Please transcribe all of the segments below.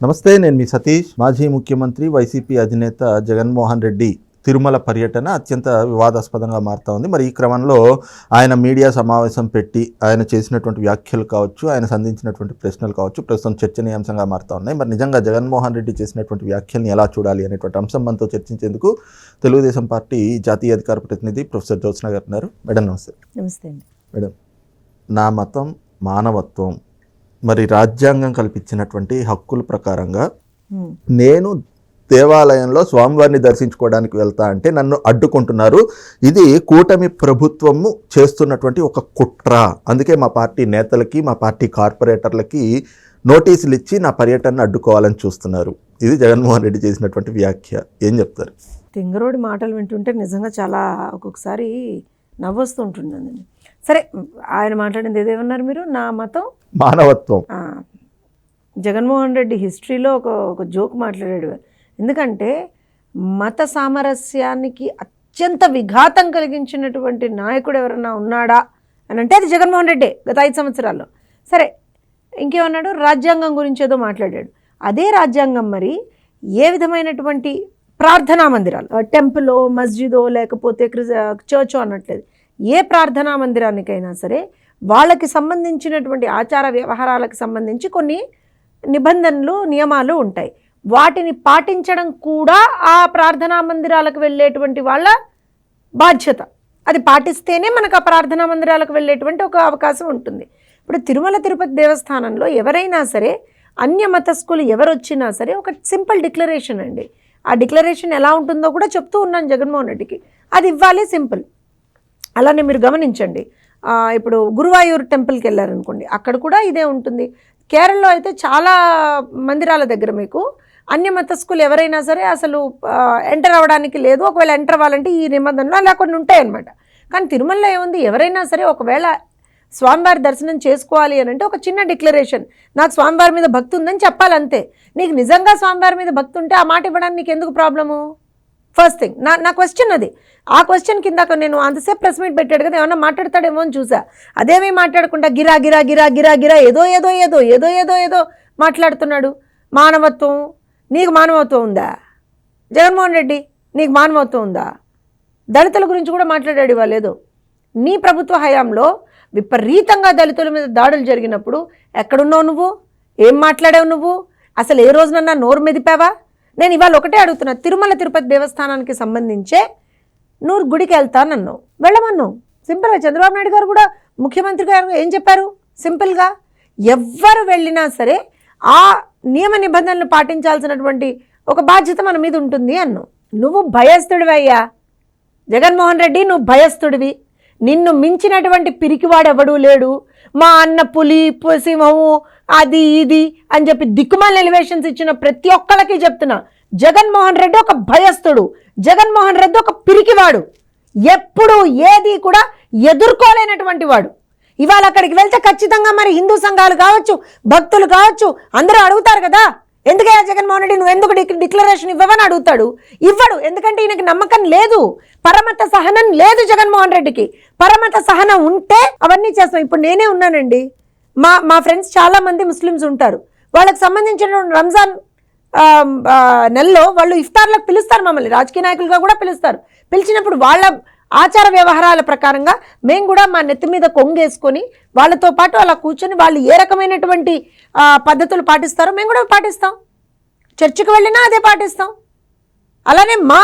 నమస్తే నేను మీ సతీష్ మాజీ ముఖ్యమంత్రి వైసీపీ అధినేత జగన్మోహన్ రెడ్డి. తిరుమల పర్యటన అత్యంత వివాదాస్పదంగా మారుతా ఉంది. మరి ఈ క్రమంలో ఆయన మీడియా సమావేశం పెట్టి ఆయన చేసినటువంటి వ్యాఖ్యలు కావచ్చు ఆయన సంధించినటువంటి ప్రశ్నలు కావచ్చు ప్రస్తుతం చర్చనీయాంశంగా మారుతా ఉన్నాయి. మరి నిజంగా జగన్మోహన్ రెడ్డి చేసినటువంటి వ్యాఖ్యల్ని ఎలా చూడాలి అనేటువంటి అంశం మనతో చర్చించేందుకు తెలుగుదేశం పార్టీ జాతీయ అధికార ప్రతినిధి ప్రొఫెసర్ జ్యోత్స్న గారు ఉన్నారు. మేడం నమస్తే. నమస్తే అండి. మేడం నా మతం మానవత్వం. మరి రాజ్యాంగం కల్పించినటువంటి హక్కుల ప్రకారంగా. నేను దేవాలయంలో స్వామివారిని దర్శించుకోవడానికి వెళ్తా అంటే నన్ను అడ్డుకుంటున్నారు. ఇది కూటమి ప్రభుత్వము చేస్తున్నటువంటి ఒక కుట్ర. అందుకే మా పార్టీ నేతలకి మా పార్టీ కార్పొరేటర్లకి నోటీసులు ఇచ్చి నా పర్యటనను అడ్డుకోవాలని చూస్తున్నారు. ఇది జగన్మోహన్ రెడ్డి చేసినటువంటి వ్యాఖ్య. ఏం చెప్తారు? తింగరోడి మాటలు వింటుంటే నిజంగా చాలా ఒక్కొక్కసారి నవ్వొస్తూ ఉంటుందండి సరే ఆయన మాట్లాడింది ఏదేమన్నారు మీరు? నా మతం? మానవత్వం. జగన్మోహన్ రెడ్డి హిస్టరీలో ఒక ఒక జోక్ మాట్లాడాడు. ఎందుకంటే మత సామరస్యానికి అత్యంత విఘాతం కలిగించినటువంటి నాయకుడు ఎవరన్నా ఉన్నాడా? అని అంటే అది జగన్మోహన్ రెడ్డి గత ఐదు సంవత్సరాల్లో. సరే ఇంకేమన్నాడు? రాజ్యాంగం గురించి ఏదో మాట్లాడాడు. అదే రాజ్యాంగం మరి ఏ విధమైనటువంటి ప్రార్థనా మందిరాలు? టెంపులో మస్జిదో లేకపోతే చర్చో అనట్లేదు ఏ ప్రార్థనా మందిరానికైనా సరే వాళ్ళకి సంబంధించినటువంటి ఆచార వ్యవహారాలకు సంబంధించి కొన్ని నిబంధనలు నియమాలు ఉంటాయి. వాటిని పాటించడం కూడా ఆ ప్రార్థనా మందిరాలకు వెళ్ళేటువంటి వాళ్ళ బాధ్యత. అది పాటిస్తేనే మనకు ఆ ప్రార్థనా మందిరాలకు వెళ్ళేటువంటి ఒక అవకాశం ఉంటుంది. ఇప్పుడు తిరుమల తిరుపతి దేవస్థానంలో ఎవరైనా సరే అన్య మతస్కులు ఎవరు వచ్చినా సరే ఒక సింపుల్ డిక్లరేషన్ అండి. ఆ డిక్లరేషన్ ఎలా ఉంటుందో కూడా చెప్తూ ఉన్నాను జగన్మోహన్ రెడ్డికి. అది ఇవ్వాలి సింపుల్. అలానే మీరు గమనించండి. ఇప్పుడు గురువాయూర్ టెంపుల్కి వెళ్ళారనుకోండి అక్కడ కూడా ఇదే ఉంటుంది. కేరళలో అయితే చాలా మందిరాల దగ్గర మీకు అన్య మతస్కులు ఎవరైనా సరే అసలు ఎంటర్ అవ్వడానికి లేదు. ఒకవేళ ఎంటర్ అవ్వాలంటే ఈ నిబంధనలు అలా కొన్ని ఉంటాయన్నమాట. కానీ తిరుమలలో ఏముంది? ఎవరైనా సరే ఒకవేళ స్వామివారి దర్శనం చేసుకోవాలి అని అంటే ఒక చిన్న డిక్లరేషన్. నాకు స్వామివారి మీద భక్తి ఉందని చెప్పాలంతే. నీకు నిజంగా స్వామివారి మీద భక్తి ఉంటే ఆ మాట ఇవ్వడానికి నీకు ఎందుకు ప్రాబ్లము? ఫస్ట్ థింగ్ నా నా క్వశ్చన్ అది. ఆ క్వశ్చన్ కిందాక నేను అంతసేపు ప్రెస్ మీట్ పెట్టాడు కదా ఏమన్నా మాట్లాడతాడేమో అని చూసా. అదేమీ మాట్లాడకుండా గిరా గిరా గిరా గిరా గిరా ఏదో ఏదో ఏదో ఏదో ఏదో ఏదో మాట్లాడుతున్నాడు. మానవత్వం నీకు మానవత్వం ఉందా? జగన్మోహన్ రెడ్డి నీకు మానవత్వం ఉందా? దళితుల గురించి కూడా మాట్లాడాడు ఇవ్వలేదు నీ ప్రభుత్వ హయాంలో విపరీతంగా దళితుల మీద దాడులు జరిగినప్పుడు ఎక్కడున్నావు నువ్వు? ఏం మాట్లాడావు నువ్వు? అసలు ఏ రోజునన్నా నోరు మెదిపావా? నేను ఇవాళ ఒకటే అడుగుతున్నా తిరుమల తిరుపతి దేవస్థానానికి సంబంధించే నూరు గుడికి వెళ్తానన్నావు వెళ్ళమన్నావు సింపుల్గా చంద్రబాబు నాయుడు గారు కూడా ముఖ్యమంత్రి గారు ఏం చెప్పారు? సింపుల్గా ఎవ్వరు వెళ్ళినా సరే ఆ నియమ నిబంధనలు పాటించాల్సినటువంటి ఒక బాధ్యత మన మీద ఉంటుంది అన్నావు నువ్వు భయస్థుడివయ్యా. జగన్మోహన్ రెడ్డి నువ్వు భయస్థుడివి. నిన్ను మించినటువంటి పిరికివాడెవడూ లేడు. మా అన్న పులి సింహము అది ఇది అని చెప్పి దిక్కుమాల ఎలివేషన్స్ ఇచ్చిన ప్రతి ఒక్కళ్ళకి చెప్తున్నా. జగన్మోహన్ రెడ్డి ఒక భయస్థుడు. జగన్మోహన్ రెడ్డి ఒక పిరికివాడు. ఎప్పుడు ఏది కూడా ఎదుర్కోలేనటువంటి వాడు. ఇవాళ అక్కడికి వెళ్తే ఖచ్చితంగా మరి హిందూ సంఘాలు కావచ్చు భక్తులు కావచ్చు అందరూ అడుగుతారు కదా ఎందుకయ్యా జగన్మోహన్ రెడ్డి నువ్వు ఎందుకు డిక్- డిక్లరేషన్ ఇవ్వవని అడుగుతాడు? ఇవ్వడు. ఎందుకంటే ఈయనకి నమ్మకం లేదు. పరమత సహనం లేదు జగన్మోహన్ రెడ్డికి. పరమత సహనం ఉంటే అవన్నీ చేస్తాం. ఇప్పుడు నేనే ఉన్నానండి. మా మా ఫ్రెండ్స్ చాలామంది ముస్లిమ్స్ ఉంటారు. వాళ్ళకి సంబంధించిన రంజాన్ నెలలో వాళ్ళు ఇఫ్తార్లకు పిలుస్తారు మమ్మల్ని. రాజకీయ నాయకులుగా కూడా పిలుస్తారు. పిలిచినప్పుడు వాళ్ళ ఆచార వ్యవహారాల ప్రకారంగా మేము కూడా మా నెత్తి మీద కొంగేసుకొని వాళ్ళతో పాటు అలా కూర్చొని వాళ్ళు ఏ రకమైనటువంటి పద్ధతులు పాటిస్తారో మేము కూడా పాటిస్తాం. చర్చికి వెళ్ళినా అదే పాటిస్తాం. అలానే మా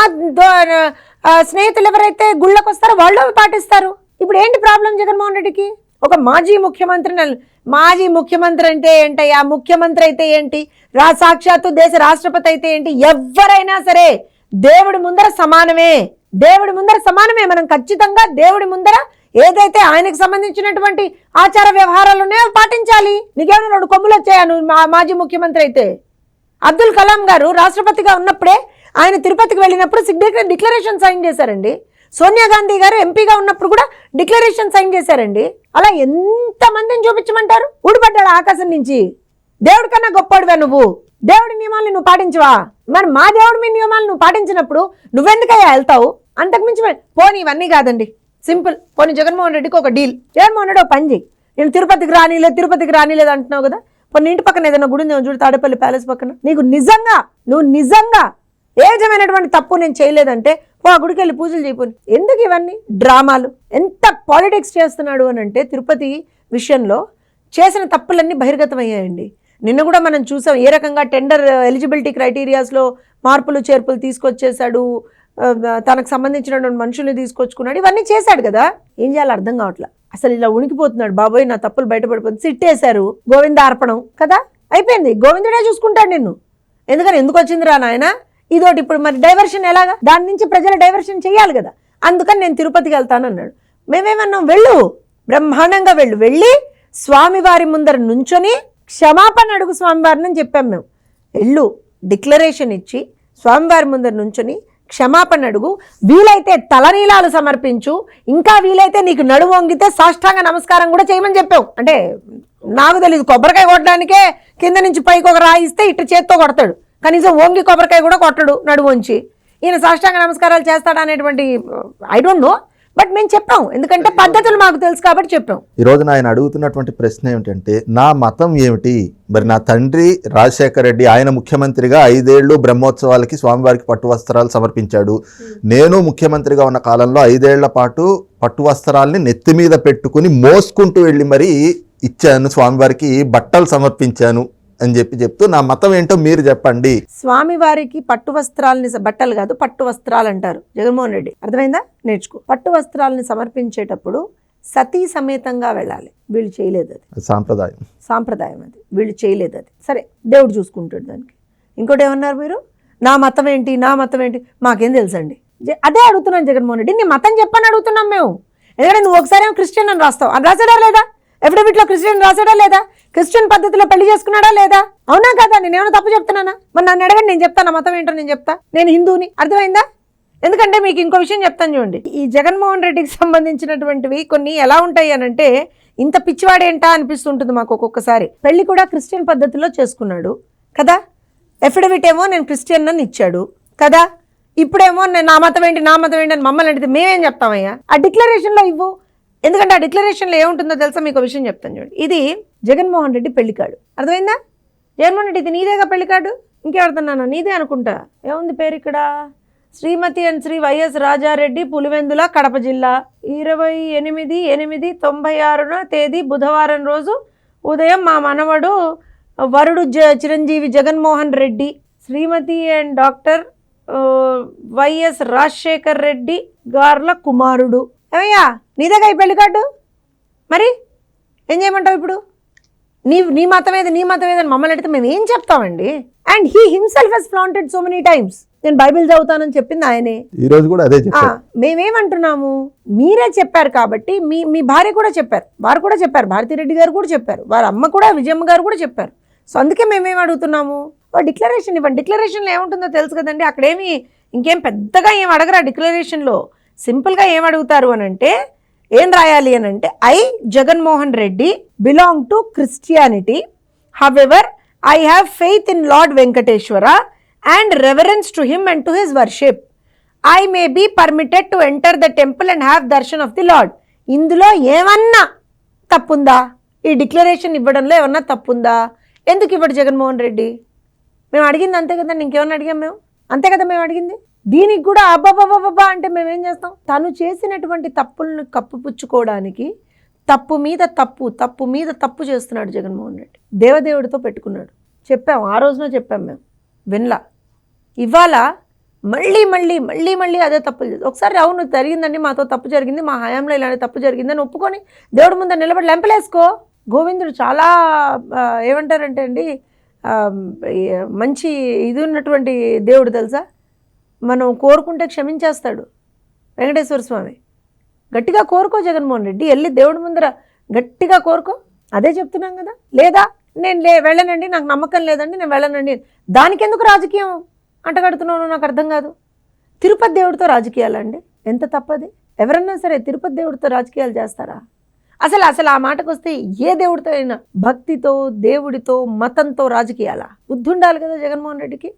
స్నేహితులు ఎవరైతే గుళ్ళకు వస్తారో వాళ్ళు పాటిస్తారు. ఇప్పుడు ఏంటి ప్రాబ్లం జగన్మోహన్ రెడ్డికి? ఒక మాజీ ముఖ్యమంత్రి మాజీ ముఖ్యమంత్రి అంటే ఏంటయ్యా? ముఖ్యమంత్రి అయితే ఏంటి? రా సాక్షాత్తు దేశ రాష్ట్రపతి అయితే ఏంటి? ఎవరైనా సరే దేవుడి ముందర సమానమే. దేవుడి ముందర సమానమే. మనం ఖచ్చితంగా దేవుడి ముందర ఏదైతే ఆయనకు సంబంధించినటువంటి ఆచార వ్యవహారాలు ఉన్నాయో పాటించాలి. నీకేమైనా రెండు కొమ్ములు వచ్చాయా? మా- మాజీ ముఖ్యమంత్రి అయితే. అబ్దుల్ కలాం గారు రాష్ట్రపతిగా ఉన్నప్పుడే ఆయన తిరుపతికి వెళ్ళినప్పుడు సిగ్నేచర్ డిక్లరేషన్ సైన్ చేశారండి. సోనియా గాంధీ గారు ఎంపీగా ఉన్నప్పుడు కూడా డిక్లరేషన్ సైన్ చేశారండి. అలా ఎంతమందిని చూపించమంటారు? ఊడిపడ్డాడు ఆకాశం నుంచి. దేవుడి కన్నా గొప్పవాడివా నువ్వు. దేవుడి నియమాలను నువ్వు పాటించవా? మరి మా దేవుడి మీ నియమాలను నువ్వు పాటించినప్పుడు నువ్వెందుకయ్యా వెళ్తావు? అంతకుమించి పోనీ ఇవన్నీ కాదండి. సింపుల్. పోనీ జగన్మోహన్ రెడ్డికి ఒక డీల్. జగన్మోహన్ రెడ్డి ఒక పని చేయి నేను తిరుపతికి రానిలేదు తిరుపతికి రానిలేదు అంటున్నావు కదా. కొన్ని ఇంటి పక్కన ఏదైనా గుడి ఉందేమో చూడు తాడేపల్లి ప్యాలెస్ పక్కన. నీకు నిజంగా నువ్వు నిజంగా ఏజమైనటువంటి తప్పు నేను చేయలేదంటే ఓ ఆ గుడికి వెళ్ళి పూజలు చేయపోయి ఎందుకు ఇవన్నీ? డ్రామాలు. ఎంత పాలిటిక్స్ చేస్తున్నాడు అని అంటే తిరుపతి విషయంలో చేసిన తప్పులన్నీ బహిర్గతం అయ్యాయండి నిన్న కూడా మనం చూసాం ఏ రకంగా టెండర్ ఎలిజిబిలిటీ క్రైటీరియాస్లో మార్పులు చేర్పులు తీసుకొచ్చేసాడు తనకు సంబంధించినటువంటి మనుషుల్ని తీసుకొచ్చుకున్నాడు. ఇవన్నీ చేశాడు కదా? ఏం చేయాలో అర్థం కావట్లా? అసలు ఇలా ఉనికిపోతున్నాడు. బాబోయ్ నా తప్పులు బయటపడిపోతుంది. సిట్టేశారు. గోవిందార్పణం కదా? అయిపోయింది. గోవిందుడే చూసుకుంటాడు నిన్ను. ఎందుకని? ఎందుకు వచ్చిందిరా నాయన? ఇదోటి ఇప్పుడు మరి డైవర్షన్ ఎలాగా? దాని నుంచి ప్రజలు డైవర్షన్ చేయాలి కదా. అందుకని నేను తిరుపతికి వెళ్తాను అన్నాడు. మేమేమన్నాం? వెళ్ళు. బ్రహ్మాండంగా వెళ్ళు. వెళ్ళి స్వామివారి ముందర నుంచొని క్షమాపణ అడుగు స్వామివారిని అని చెప్పాం మేము. వెళ్ళు. డిక్లరేషన్ ఇచ్చి స్వామివారి ముందర నుంచొని క్షమాపణ అడుగు వీలైతే తలనీలాలు సమర్పించు. ఇంకా వీలైతే నీకు నడుము వంగితే సాష్టాంగ నమస్కారం కూడా చేయమని చెప్పావు. అంటే నాకు తెలియదు కొబ్బరికాయ కొట్టడానికే కింద నుంచి పైకి ఒక రాయిస్తే ఇట్ట చేత్తో కొడతాడు. కనీసం వంగి కొబ్బరికాయ కూడా కొట్టడు నడుము వంచి. ఈయన సాష్టాంగ నమస్కారాలు చేస్తాడా అనేటువంటి ఐ డోంట్ నో బట్ మేము చెప్పాం. ఎందుకంటే పద్ధతులు మాకు తెలుసు కాబట్టి చెప్పాం. ఈ రోజున ఆయన అడుగుతున్నటువంటి ప్రశ్న ఏమిటంటే నా మతం ఏమిటి? మరి నా తండ్రి రాజశేఖర రెడ్డి ఆయన ముఖ్యమంత్రిగా ఐదేళ్ళు బ్రహ్మోత్సవాలకి స్వామివారికి పట్టు వస్త్రాలు సమర్పించాడు. నేను ముఖ్యమంత్రిగా ఉన్న కాలంలో ఐదేళ్ళ పాటు పట్టు వస్త్రాల్ని నెత్తి మీద పెట్టుకుని మోసుకుంటూ వెళ్ళి మరి ఇచ్చాను స్వామివారికి బట్టలు సమర్పించాను. అని చెప్పి చెప్తూ నా మతం ఏంటో మీరు చెప్పండి. స్వామివారికి పట్టు వస్త్రాలని బట్టలు కాదు పట్టు వస్త్రాలు అంటారు. జగన్మోహన్ రెడ్డి అర్థమైందా? నేర్చుకో. పట్టు వస్త్రాలని సమర్పించేటప్పుడు సతీ సమేతంగా వెళ్ళాలి. వీళ్ళు చేయలేదు అది. సాంప్రదాయం. సాంప్రదాయం అది. వీళ్ళు చేయలేదు అది. సరే దేవుడు చూసుకుంటాడు దానికి. ఇంకోటి ఏమన్నారు మీరు? నా మతం ఏంటి? నా మతం ఏంటి? మాకేం తెలుసండి? అదే అడుగుతున్నాను జగన్మోహన్ రెడ్డి. నీ మతం చెప్పని అడుగుతున్నాం మేము. ఎందుకంటే నువ్వు ఒకసారి ఏమో క్రిస్టియన్ అని రాస్తావు. అది రాసాడా లేదా? ఎఫిడవిట్లో క్రిస్టియన్ రాసాడా లేదా? క్రిస్టియన్ పద్ధతిలో పెళ్ళి చేసుకున్నాడా లేదా? అవునా కదా? నేను తప్పు చెప్తున్నానా? మరి నన్ను అడగండి నేను చెప్తాను నా మతం ఏంటో నేను చెప్తా. నేను హిందువుని. అర్థమైందా? ఎందుకంటే మీకు ఇంకో విషయం చెప్తాను చూడండి. ఈ జగన్మోహన్ రెడ్డికి సంబంధించినటువంటివి కొన్ని ఎలా ఉంటాయి అని అంటే ఇంత పిచ్చివాడేంటా అనిపిస్తుంటుంది మాకు ఒక్కొక్కసారి. పెళ్ళి కూడా క్రిస్టియన్ పద్ధతిలో చేసుకున్నాడు. కదా? ఎఫిడవిట్ ఏమో నేను క్రిస్టియన్ అని ఇచ్చాడు. కదా? ఇప్పుడేమో నేను నా మతం ఏంటి నా మతం ఏంటి అని మమ్మల్ని అడిగితే మేమేం చెప్తామయ్యా? ఆ డిక్లరేషన్లో ఇవ్వు. ఎందుకంటే ఆ డిక్లరేషన్లో ఏముంటుందో తెలుసా? మీకు విషయం చెప్తాను చూడండి ఇది జగన్మోహన్ రెడ్డి పెళ్ళికాడు అర్థమైందా? జగన్మోహన్ రెడ్డి ఇది నీదేగా పెళ్ళికాడు ఇంకెవడుతున్నాను నీదే అనుకుంటా. ఏముంది పేరు ఇక్కడ? శ్రీమతి అండ్ శ్రీ వైఎస్ రాజారెడ్డి పులివెందుల కడప జిల్లా. ఇరవై ఎనిమిది ఎనిమిది తొంభై ఆరున తేదీ బుధవారం రోజు ఉదయం మా మనవడు వరుడు జ Chiranjeevi Jaganmohan Reddy Shrimati and doctor YS Rajasekhar Reddy గార్ల కుమారుడు. ఏమయ్యా నీదేగా ఈ పెళ్ళి కార్డు? మరి ఏం చేయమంటావు ఇప్పుడు? నీ నీ మతం ఏది నీ మతం ఏదని మమ్మల్ని అడిగితే మేము ఏం చెప్తామండి? And he himself he's flaunted so many times. నేను బైబిల్ చదువుతానని చెప్పింది ఆయనే. ఈ రోజు కూడా అదే మేమేమంటున్నాము? మీరే చెప్పారు కాబట్టి మీ మీ భార్య కూడా చెప్పారు. వారు కూడా చెప్పారు. భారతిరెడ్డి గారు కూడా చెప్పారు. వారి అమ్మ కూడా విజయమ్మ గారు కూడా చెప్పారు. సో అందుకే మేమేం అడుగుతున్నాము? డిక్లరేషన్ ఇవ్వండి. డిక్లరేషన్లో ఏముంటుందో తెలుసు కదండి. అక్కడేమి ఇంకేం పెద్దగా ఏం అడగరా డిక్లరేషన్లో? సింపుల్గా ఏం అడుగుతారు అని అంటే ఏం రాయాలి అని అంటే I Jaganmohan Reddy belong to Christianity. However I have faith in lord Venkateswara and reverence to him and to his worship I may be permitted to enter the temple and have darshan of the lord ఇందులో ఏమన్నా తప్పుందా? ఈ declaration ఇవ్వడంలో ఏమన్నా తప్పుందా? ఎందుకు ఇవ్వడు జగన్మోహన్ రెడ్డి? మేము అడిగింది అంతే కదండి ఇంకేమన్నా అడిగాం మేము? అంతే కదా మేము అడిగింది? దీనికి కూడా అబ్బాబాబాబా అంటే మేమేం చేస్తాం? తను చేసినటువంటి తప్పులను కప్పుపుచ్చుకోవడానికి తప్పు మీద తప్పు తప్పు మీద తప్పు చేస్తున్నాడు జగన్మోహన్ రెడ్డి. దేవదేవుడితో పెట్టుకున్నాడు. చెప్పాం ఆ రోజున చెప్పాం మేము. వినలా. ఇవాళ మళ్ళీ మళ్ళీ మళ్ళీ మళ్ళీ అదే తప్పులు చేసి ఒకసారి అవును జరిగిందండి మాతో తప్పు జరిగింది మా హయాంలో ఇలాంటి తప్పు జరిగిందని ఒప్పుకొని దేవుడి ముందర నిలబడి లెంపలేసుకో. గోవిందుడు చాలా ఏమంటారంటే అండి మంచి ఇది ఉన్నటువంటి దేవుడు తెలుసా? మనం కోరుకుంటే క్షమించేస్తాడు వెంకటేశ్వర స్వామి. గట్టిగా కోరుకో జగన్మోహన్ రెడ్డి. వెళ్ళి దేవుడి ముందర గట్టిగా కోరుకో. అదే చెప్తున్నాం కదా. లేదా నేను లే వెళ్ళనండి నాకు నమ్మకం లేదండి నేను వెళ్ళనండి. దానికెందుకు రాజకీయం అంటగడుతున్నాను నాకు అర్థం కాదు. తిరుపతి దేవుడితో రాజకీయాలండి ఎంత తప్పది? ఎవరన్నా సరే తిరుపతి దేవుడితో రాజకీయాలు చేస్తారా? అసలు అసలు ఆ మాటకు వస్తే ఏ దేవుడితో అయినా భక్తితో దేవుడితో మతంతో రాజకీయాలా? బుద్ధి ఉండాలి కదా జగన్మోహన్ రెడ్డికి.